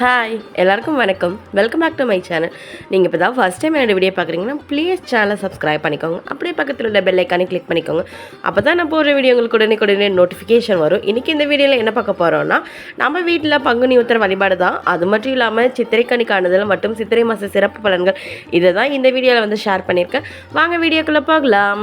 Hi எல்லாருக்கும் வணக்கம். Welcome back to my channel நீங்கள் இப்போ தான் ஃபஸ்ட் டைம் என்னோடய வீடியோ பார்க்குறீங்கன்னா ப்ளீஸ் சேனலை சப்ஸ்கிரைப் பண்ணிக்கோங்க. அப்படியே பக்கத்தில் உள்ள பெல் ஐக்கானே கிளிக் பண்ணிக்கோங்க. அப்போ தான் நான் போடுற வீடியோ உங்களுக்கு உடனே உடனே நோட்டிஃபிகேஷன் வரும். இன்றைக்கி இந்த வீடியோவில் என்ன பார்க்க போகிறோம்னா நம்ம வீட்டில் பங்குனி உத்தர வழிபாடு தான். அது மட்டும் இல்லாமல் சித்திரை காணுதல் மற்றும் சித்திரை மாத சிறப்பு பலன்கள் இதை தான் இந்த வீடியோவில் வந்து ஷேர் பண்ணியிருக்கேன். வாங்க வீடியோக்குள்ளே பார்க்கலாம்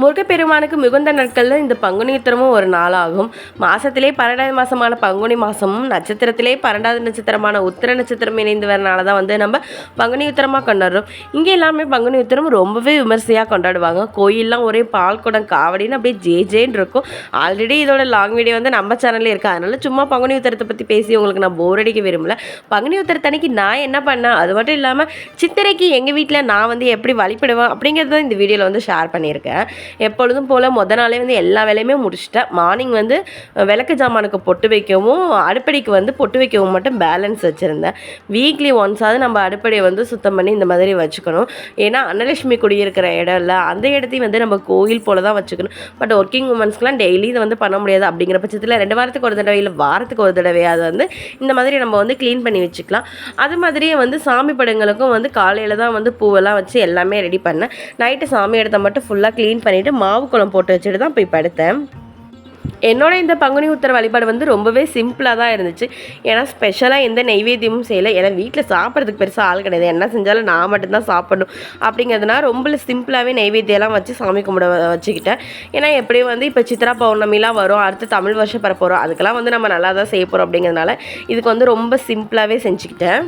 முருகப்பெருமானுக்கு மிகுந்த நாட்களில் இந்த பங்குனி உத்திரமும் ஒரு நாளாகும். மாசத்திலே பன்னெண்டாவது மாசமான பங்குனி மாசமும் நட்சத்திரத்திலே பன்னெண்டாவது நட்சத்திரமான உத்திர நட்சத்திரம் இணைந்து வரனால தான் வந்து நம்ம பங்குனி உத்திரமாக கொண்டாடுறோம். இங்கே எல்லாமே பங்குனி உத்திரம் ரொம்பவே விமர்சையாக கொண்டாடுவாங்க. கோயிலெலாம் ஒரே பால் குடம் காவடின்னு அப்படியே ஜே ஜேன்னு இருக்கும். ஆல்ரெடி இதோட லாங் வீடியோ வந்து நம்ம சேனல்லே இருக்குது அதனால சும்மா பங்குனி உத்திரத்தை பற்றி பேசி உங்களுக்கு நான் போர் அடிக்க விரும்பல. பங்குனி உத்திரத்தன்னைக்கு நான் என்ன பண்ணேன்? அது மட்டும் இல்லாமல் சித்திரைக்கு எங்கள் வீட்டில் நான் வந்து எப்படி வழிபடுவேன் அப்படிங்கிறத தான் இந்த வீடியோவில் வந்து ஷேர் பண்ணியிருக்கேன். எப்பொழுதும் போல் முத நாளே வந்து எல்லா வேலையுமே முடிச்சிட்டேன். மார்னிங் வந்து விளக்கு ஜாமானுக்கு பொட்டு வைக்கவும் அடுப்படிக்கு வந்து பொட்டு வைக்கவும் மட்டும் பேலன்ஸ் வச்சுருந்தேன். வீக்லி ஒன்ஸாவது நம்ம அடுப்படியை வந்து சுத்தம் பண்ணி இந்த மாதிரி வச்சுக்கணும். ஏன்னா அன்னலட்சுமி குடியிருக்கிற இடம் இல்லை அந்த இடத்தையும் வந்து நம்ம கோயில் போல் தான் வச்சுக்கணும். பட் ஒர்க்கிங் உமன்ஸ்க்குலாம் டெய்லி இதை வந்து பண்ண முடியாது. அப்படிங்கிற பட்சத்தில் ரெண்டு வாரத்துக்கு ஒரு தடவை இல்லை வாரத்துக்கு ஒரு தடவையாவது வந்து இந்த மாதிரி நம்ம வந்து க்ளீன் பண்ணி வச்சுக்கலாம். அது மாதிரியே வந்து சாமி படங்களுக்கும் வந்து காலையில் தான் வந்து பூவெல்லாம் வச்சு எல்லாமே ரெடி பண்ணேன். நைட்டு சாமி இடத்த மட்டும் ஃபுல்லாக க்ளீன் பண்ணி பண்ணிவிட்டு மாவு குளம் போட்டு வச்சுட்டு தான் போய் படுத்தேன். என்னோட இந்த பங்குனி உத்தர வழிபாடு வந்து ரொம்பவே சிம்பிளாக தான் இருந்துச்சு. ஏன்னா ஸ்பெஷலாக எந்த நெய்வேத்தியமும் செய்யலை. ஏன்னா வீட்டில் சாப்பிட்றதுக்கு பெருசாக ஆள் கிடையாது. என்ன செஞ்சாலும் நான் மட்டும்தான் சாப்பிடணும். அப்படிங்கிறதுனால ரொம்ப சிம்பிளாகவே நெய்வேத்தியெல்லாம் வச்சு சாமி கும்பிட வச்சுக்கிட்டேன். ஏன்னா எப்படியும் வந்து இப்போ சித்ரா பௌர்ணமிலாம் வரும். அடுத்து தமிழ் வருஷம் பரப்போகிறோம் போகிறோம் அதுக்கெல்லாம் வந்து நம்ம நல்லா தான் செய்ய போகிறோம் அப்படிங்கிறதுனால இதுக்கு வந்து ரொம்ப சிம்பிளாகவே செஞ்சுக்கிட்டேன்.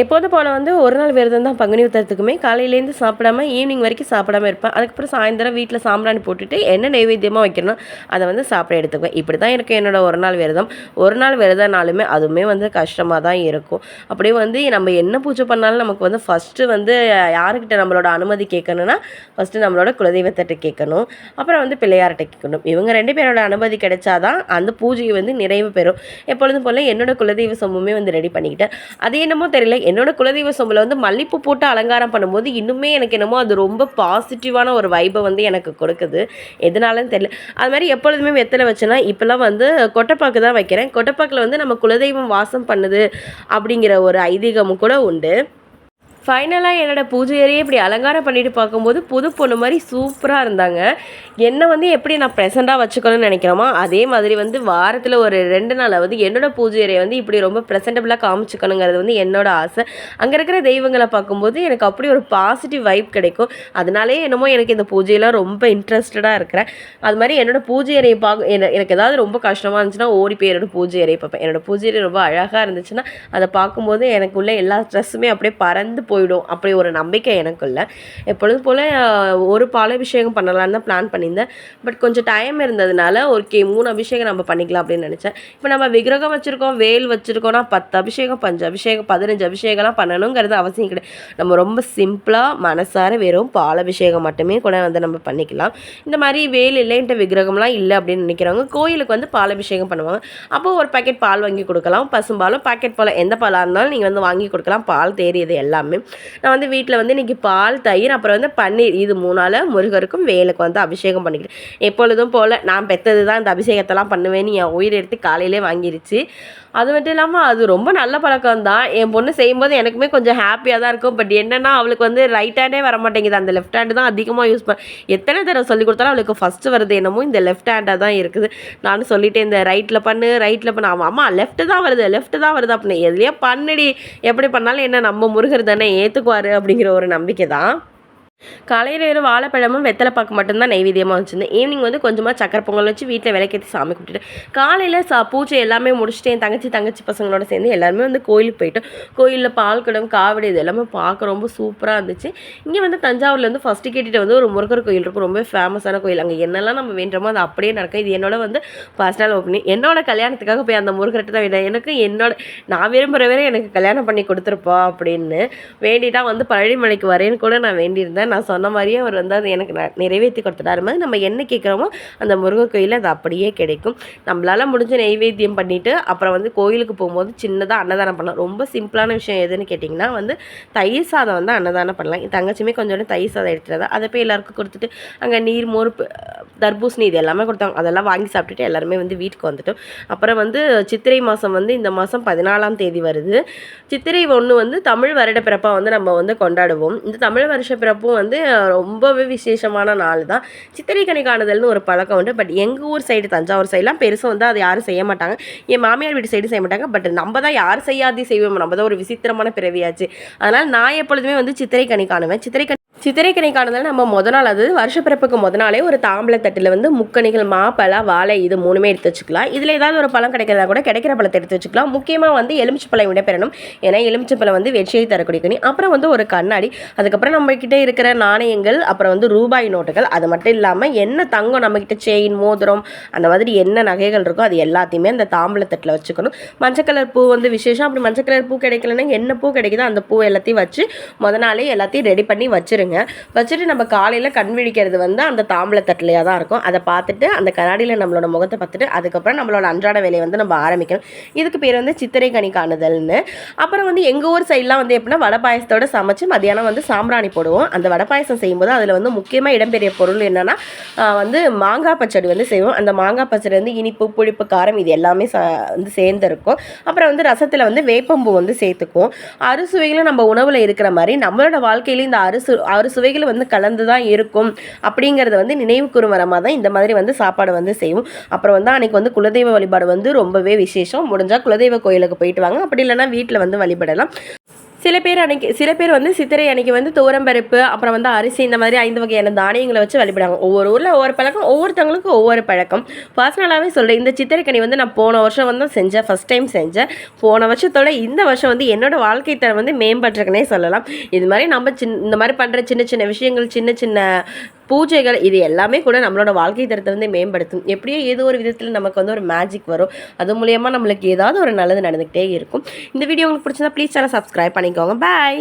எப்போது போல் வந்து ஒரு நாள் விரதம் தான் பங்குனி உத்தரத்துக்குமே. காலையிலேருந்து சாப்பிடாம ஈவினிங் வரைக்கும் சாப்பிடாம இருப்பேன். அதுக்கப்புறம் சாயந்தரம் வீட்டில் சாம்பிராணி போட்டுட்டு என்ன நைவேத்தியமாக வைக்கணும் அதை வந்து சாப்பிட எடுத்துக்குவேன். இப்படி தான் இருக்கும் என்னோட ஒரு நாள் விரதம். ஒரு நாள் விரதம்னாலுமே அதுவுமே வந்து கஷ்டமாக தான் இருக்கும். அப்படியே வந்து நம்ம என்ன பூஜை பண்ணாலும் நமக்கு வந்து ஃபஸ்ட்டு வந்து யாருக்கிட்ட நம்மளோட அனுமதி கேட்கணும்னா ஃபஸ்ட்டு நம்மளோட குலதெய்வத்திட்ட கேட்கணும். அப்புறம் வந்து பிள்ளையார்கிட்ட கேட்கணும். இவங்க ரெண்டு பேரோட அனுமதி கிடைச்சாதான் அந்த பூஜையை வந்து நிறைவு பெறும். எப்பொழுதும் போல் என்னோட குலதெய்வ சொம்புமே வந்து ரெடி பண்ணிக்கிட்டேன். அது என்னமோ தெரியல என்னோட குலதெய்வ சொம்பில் வந்து மல்லிப்பூ போட்டு அலங்காரம் பண்ணும்போது இன்னுமே எனக்கு என்னமோ அது ரொம்ப பாசிட்டிவான ஒரு வைபை வந்து எனக்கு கொடுக்குது. எதனாலன்னு தெரியல. அது மாதிரி எப்பொழுதுமே வெத்தலை வச்சேன்னா இப்போல்லாம் வந்து கொட்டைப்பாக்கு தான் வைக்கிறேன். கொட்டைப்பாக்கில் வந்து நம்ம குலதெய்வம் வாசம் பண்ணுது அப்படிங்கிற ஒரு ஐதீகமும் கூட உண்டு. ஃபைனலாக என்னோட பூஜை அறையை இப்படி அலங்காரம் பண்ணிட்டு பார்க்கும்போது புது பொண்ணு மாதிரி சூப்பராக இருந்தாங்க. என்னை வந்து எப்படி நான் ப்ரெசண்ட்டாக வச்சுக்கணும்னு நினைக்கிறோமோ அதே மாதிரி வந்து வாரத்தில் ஒரு ரெண்டு நாளாவது என்னோட பூஜை அறையை வந்து இப்படி ரொம்ப ப்ரெசென்டபிளாக காமிச்சுக்கணுங்கிறது வந்து என்னோட ஆசை. அங்கே இருக்கிற தெய்வங்களை பார்க்கும்போது எனக்கு அப்படி ஒரு பாசிட்டிவ் வைப் கிடைக்கும். அதனாலே என்னமோ எனக்கு இந்த பூஜையெல்லாம் ரொம்ப இன்ட்ரெஸ்டடாக இருக்கிறேன். அது மாதிரி என்னோட பூஜை அறையை பார்க்க என்ன- எனக்கு ஏதாவது ரொம்ப கஷ்டமாக இருந்துச்சுன்னா ஓடி போய் என்னோட பூஜை அறையை பார்ப்பேன். என்னோட பூஜை அறை ரொம்ப அழகாக இருந்துச்சுன்னா அதை பார்க்கும்போது எனக்குள்ளே எல்லா ஸ்ட்ரெஸ்ஸுமே அப்படியே பறந்து போயிடும். அப்படி ஒரு நம்பிக்கை எனக்குள்ள எப்பொழுதும் போல் ஒரு பால் அபிஷேகம் பண்ணலான்னு தான் பிளான் பண்ணியிருந்தேன். பட் கொஞ்சம் டைம் இருந்ததுனால ஓகே மூணு அபிஷேகம் நம்ம பண்ணிக்கலாம் அப்படின்னு நினச்சேன். இப்போ நம்ம விக்கிரகம் வச்சுருக்கோம் வேல் வச்சுருக்கோம்னா பத்து அபிஷேகம் பஞ்சு அபிஷேகம் பதினஞ்சு அபிஷேகம்லாம் பண்ணணுங்கிறது அவசியம் கிடையாது. நம்ம ரொம்ப சிம்பிளாக மனசார வெறும் பால் அபிஷேகம் மட்டுமே கூட வந்து நம்ம பண்ணிக்கலாம். இந்த மாதிரி வேல் இல்லைன்ட்டு விக்கிரகம்லாம் இல்லை அப்படின்னு நினைக்கிறவங்க கோயிலுக்கு வந்து பால் அபிஷேகம் பண்ணுவாங்க. அப்போ ஒரு பாக்கெட் பால் வாங்கி கொடுக்கலாம். பசும்பாலும் பாக்கெட் பால் எந்த பாலாக இருந்தாலும் நீங்கள் வந்து வாங்கி கொடுக்கலாம். பால் தேறியது எல்லாமே நான் வந்து வீட்டில் வந்து இன்றைக்கி பால் தயிர் அப்புறம் வந்து பன்னீர். இது மூணால் முருகருக்கும் வேலுக்கு வந்து அபிஷேகம் பண்ணிக்கிறேன் எப்பொழுதும் போல் நான் பெற்றது தான் இந்த அபிஷேகத்தெல்லாம் பண்ணுவேன்னு என் உயிர் எடுத்து காலையிலே வாங்கிருச்சு. அது மட்டும் இல்லாமல் அது ரொம்ப நல்ல பழக்கம் தான் என் பொண்ணு செய்யும்போது எனக்குமே கொஞ்சம் ஹாப்பியாக தான் இருக்கும். பட் என்னென்னா அவளுக்கு வந்து ரைட் ஹேண்டே வர மாட்டேங்குது அந்த லெஃப்ட் ஹேண்டு தான் அதிகமாக யூஸ் பண்ண எத்தனை தடவை சொல்லி கொடுத்தாலும் அவளுக்கு ஃபஸ்ட்டு வருது என்னமோ இந்த லெஃப்ட் ஹேண்டாக தான் இருக்குது. நானும் சொல்லிட்டேன் இந்த ரைட்டில் பண்ணு ரைட்டில் பண்ணு. அவன் அம்மா லெஃப்ட்டு தான் வருது லெஃப்ட்டு தான் வருது அப்படின்னு. எதுலேயே பண்ணுடி. எப்படி பண்ணாலும் என்ன நம்ம முருகர் தானே ஏற்றுக்குவார் அப்படிங்கிற ஒரு நம்பிக்கை தான் காலையில் வெறும் வாழைப்பழமும் வெத்தலை பாக்கு மட்டும்தான் நைவேத்தியமாக வச்சுருந்தேன். ஈவினிங் வந்து கொஞ்சமாக சக்கரை பொங்கல் வச்சு வீட்டில் விளக்கேற்றி சாமி கும்பிட்டுட்டு காலையில் சா பூஜை எல்லாமே முடிச்சுட்டு என் தங்கச்சி தங்கச்சி பசங்களோட சேர்ந்து எல்லாருமே வந்து கோயிலுக்கு போயிட்டோம். கோயிலில் பால் குடம் காவடி இது எல்லாமே பார்க்க ரொம்ப சூப்பராக இருந்துச்சு. இங்கே வந்து தஞ்சாவூர்லேருந்து ஃபஸ்ட்டு கேட்டுட்டு வந்து ஒரு முருகர் கோயில் இருக்கும் ரொம்ப ஃபேமஸான கோயில். அங்கே என்னெல்லாம் நம்ம வேண்டுமோ அது அப்படியே நடக்கும். இது என்னோட வந்து பர்சனல் ஒப்பீனியன் என்னோட கல்யாணத்துக்காக போய் அந்த முருகர்கிட்ட தான் எனக்கு என்னோட நான் விரும்புகிற வரை எனக்கு கல்யாணம் பண்ணி கொடுத்துருப்பா அப்படின்னு வேண்டிட்டா வந்து பழனிமலைக்கு வரேன்னு கூட நான் வேண்டியிருந்தேன். நான் சொன்ன மாதிரியே அவர் வந்து அதை எனக்கு நிறைவேற்றி கொடுத்துட்டாரு. மாதிரி நம்ம என்ன கேட்குறோமோ அந்த முருகன் கோயிலில் அது அப்படியே கிடைக்கும். நம்மளால் முடிஞ்ச நெய்வேத்தியம் பண்ணிவிட்டு அப்புறம் வந்து கோயிலுக்கு போகும்போது சின்னதாக அன்னதானம் பண்ணலாம். ரொம்ப சிம்பிளான விஷயம் எதுன்னு கேட்டிங்கன்னா வந்து தயிர் சாதம் வந்து அன்னதானம் பண்ணலாம். என் தங்கச்சியுமே கொஞ்சோண்டு தயிர் சாதம் எடுத்துட்டு அதை போய் எல்லாருக்கும் கொடுத்துட்டு அங்கே நீர் மோர் தர்பூசணி இது எல்லாமே கொடுத்தாங்க அதெல்லாம் வாங்கி சாப்பிட்டுட்டு எல்லாருமே வந்து வீட்டுக்கு வந்துட்டோம். அப்புறம் வந்து சித்திரை மாதம் வந்து இந்த மாதம் பதினாலாம் தேதி வருது. சித்திரை ஒன்று வந்து தமிழ் வருட பிறப்பாக வந்து நம்ம வந்து கொண்டாடுவோம். இந்த தமிழ் வருஷ பிறப்பும் வந்து ரொம்பவே விசேஷமான நாள் தான். சித்திரை கனி காணுதல்னு ஒரு பழக்கம் உண்டு. பட் எங்கள் ஊர் சைடு தஞ்சாவூர் சைடெலாம் பெருசாக வந்து அதை யாரும் செய்ய மாட்டாங்க. என் மாமியார் வீட்டு சைடு செய்ய மாட்டாங்க. பட் நம்ம தான் யார் செய்யாதே செய்வோம். நம்ம தான் ஒரு விசித்திரமான பிறவியாச்சு. அதனால் நான் எப்பொழுதுமே வந்து சித்திரை கனி காணுவேன். சித்திரை கனி சித்திரை காணுதல் நம்ம முத நாள் அது வருஷப்பிறப்புக்கு முத நாளே ஒரு தாம்பளத்தட்டில் வந்து முக்கணிகள் மாப்பழம் வாழை இது மூணுமே எடுத்து வச்சுக்கலாம். இதில் ஏதாவது ஒரு பழம் கிடைக்கிறதா கூட கிடைக்கிற பழத்தை எடுத்து வச்சுக்கலாம். முக்கியமாக வந்து எலுமிச்சை பழம் விட பெறணும் ஏன்னா எலுமிச்சை பழம் வந்து வெற்றியை தரக்கூடிய கனி. அப்புறம் வந்து ஒரு கண்ணாடி அதுக்கப்புறம் நம்மக்கிட்ட இருக்கிற நாணயங்கள் அப்புறம் வந்து ரூபாய் நோட்டுகள். அது மட்டும் இல்லாமல் என்ன தங்கம் நம்மக்கிட்ட செயின் மோதிரம் அந்த மாதிரி என்ன நகைகள் இருக்கோ அது எல்லாத்தையுமே அந்த தாம்பளத்தட்டில் வச்சுக்கணும். மஞ்சள் கலர் பூ வந்து விசேஷம். அப்படி மஞ்சள் கலர் பூ கிடைக்கலன்னா என்ன பூ கிடைக்குதோ அந்த பூ எல்லாத்தையும் வச்சு முத நாளே எல்லாத்தையும் ரெடி பண்ணி வச்சுருங்க. வச்சுட்டு நம்ம காலையில் கண் விழிக்கிறது வந்து அந்த தாம்பளத்தட்டிலையாக தான் இருக்கும். அதை பார்த்துட்டு அந்த கண்ணாடியில் நம்மளோட முகத்தை பார்த்துட்டு அதுக்கப்புறம் நம்மளோட அன்றாட வேலையை வந்து நம்ம ஆரம்பிக்கணும். இதுக்கு பேர் வந்து சித்திரை கனி காணுதல்னு. அப்புறம் வந்து எங்கள் ஊர் சைட்லாம் வந்து எப்படின்னா வடை பாயசத்தோட சமைச்சு மதியானம் வந்து சாம்பிராணி போடுவோம். அந்த வடை பாயசம் செய்யும்போது அதில் வந்து முக்கியமாக இடம்பெரிய பொருள் என்னென்னா வந்து மாங்காய் பச்சடி வந்து செய்வோம். அந்த மாங்காய் பச்சடி வந்து இனிப்பு புளிப்பு காரம் இது எல்லாமே ச வந்து சேர்ந்துருக்கும். அப்புறம் வந்து ரசத்தில் வந்து வேப்பம்பூ வந்து சேர்த்துக்குவோம். அறுசுவைகளும் நம்ம உணவில் இருக்கிற மாதிரி நம்மளோட வாழ்க்கையிலையும் இந்த அறுசு ஆறு சுவைகள் வந்து கலந்து தான் இருக்கும் அப்படிங்கிறத வந்து நினைவு கூறும் வரமாக தான் இந்த மாதிரி வந்து சாப்பாடு வந்து செய்வோம். அப்புறம் வந்து அன்றைக்கி வந்து குலதெய்வ வழிபாடு வந்து ரொம்பவே விசேஷம். முடிஞ்சால் குலதெய்வ கோயிலுக்கு போயிட்டு வாங்க. அப்படி இல்லைன்னா வீட்டில் வந்து வழிபடலாம். சில பேர் அன்னைக்கு சில பேர் வந்து சித்திரை அன்னைக்கு வந்து துவரம்பருப்பு அப்புறம் வந்து அரிசி இந்த மாதிரி ஐந்து வகையான தானியங்களை வச்சு வழிபடுவாங்க. ஒவ்வொரு ஊரில் ஒவ்வொரு பழக்கம் ஒவ்வொருத்தவங்களுக்கும் ஒவ்வொரு பழக்கம். பர்சனலாகவே சொல்கிறேன் இந்த சித்திரைக்கனி வந்து நான் போன வருஷம் வந்து செஞ்சேன் ஃபஸ்ட் டைம் செஞ்சேன். போன வருஷத்தோட இந்த வருஷம் வந்து என்னோட வாழ்க்கை தரம் வந்து மேம்பட்டிருக்குனே சொல்லலாம். இது மாதிரி நம்ம சின் இந்த மாதிரி பண்ணுற சின்ன சின்ன விஷயங்கள் சின்ன சின்ன பூஜைகள் இது எல்லாமே கூட நம்மளோட வாழ்க்கை தரத்தை வந்து மேம்படுத்தும். எப்படியோ ஏதோ ஒரு விதத்தில் நமக்கு வந்து ஒரு மேஜிக் வரும். அது மூலியமாக நம்மளுக்கு ஏதாவது ஒரு நல்லது நடந்துக்கிட்டே இருக்கும். இந்த வீடியோ உங்களுக்கு பிடிச்சிருந்தா ப்ளீஸ் சேனல் சப்ஸ்கிரைப் பண்ணிக்கோங்க. பாய்